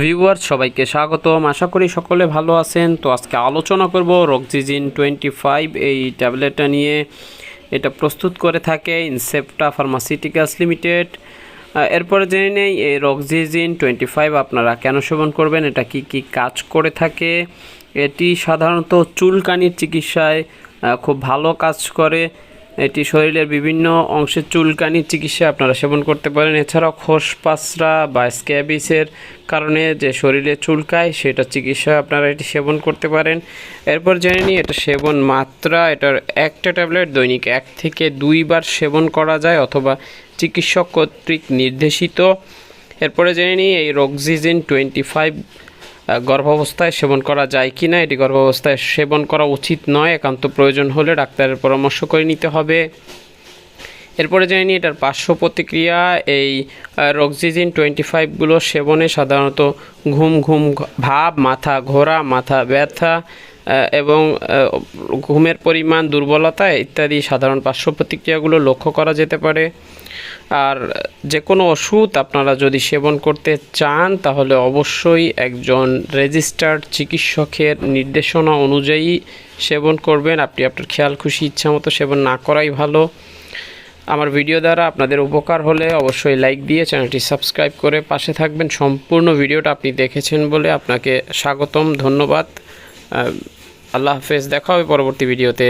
Viewer সবাইকে স্বাগতম। আশা করি সকলে ভালো আছেন। তো আজকে আলোচনা করব রক্সিজিন টোয়েন্টি ফাইভ এই ট্যাবলেটটা নিয়ে। এটা প্রস্তুত করে থাকে ইনসেপ্টা ফার্মাসিউটিক্যালস লিমিটেড এরপরে জেনে নেই, এই রক্সিজিন টোয়েন্টি ফাইভ আপনারা কেন সেবন করবেন? এটা কি কি কাজ করে থাকে? এটি সাধারণত চুলকানির চিকিৎসায় খুব ভালো কাজ করে। এটি শরীরের বিভিন্ন অংশে চুলকানি চিকিৎসা আপনারা সেবন করতে পারেন। এছাড়াও খোসপাসরা বা স্ক্যাবিসের কারণে যে শরীরে চুলকায়, সেটা চিকিৎসা আপনারা এটি সেবন করতে পারেন। এরপর জেনে নিই, এটা সেবন মাত্রা, এটার একটা ট্যাবলেট দৈনিক এক থেকে দুইবার সেবন করা যায় অথবা চিকিৎসক কর্তৃক নির্দেশিত। এরপরে জেনে নিই, এই রক্সিজিন টোয়েন্টি ফাইভ গর্ভাবস্থায় সেবন করা যায় কি না, এটি গর্ভাবস্থায় সেবন করা উচিত নয়, একান্ত প্রয়োজন হলে ডাক্তারের পরামর্শ করে নিতে হবে। এরপরে জেনে নিই এটার পার্শ্ব প্রতিক্রিয়া। এই রক্সিজিন টোয়েন্টি ফাইভগুলো সেবনে সাধারণত ঘুম ঘুম ভাব, মাথা ঘোরা, মাথা ব্যথা এবং ঘুমের পরিমাণ, দুর্বলতা ইত্যাদি সাধারণ পার্শ্ব প্রতিক্রিয়াগুলো লক্ষ্য করা যেতে পারে। আর যে কোনো ওষুধ আপনারা যদি সেবন করতে চান, তাহলে অবশ্যই একজন রেজিস্টার্ড চিকিৎসকের নির্দেশনা অনুযায়ী সেবন করবেন। আপনি আপনার খেয়াল, খুশি, ইচ্ছা মতো সেবন না করাই ভালো। আমার ভিডিও দ্বারা আপনাদের উপকার হলে অবশ্যই লাইক দিয়ে চ্যানেলটি সাবস্ক্রাইব করে পাশে থাকবেন। সম্পূর্ণ ভিডিওটা আপনি দেখেছেন বলে আপনাকে স্বাগতম, ধন্যবাদ। আল্লাহ হাফেজ দেখা হবে পরবর্তী ভিডিওতে।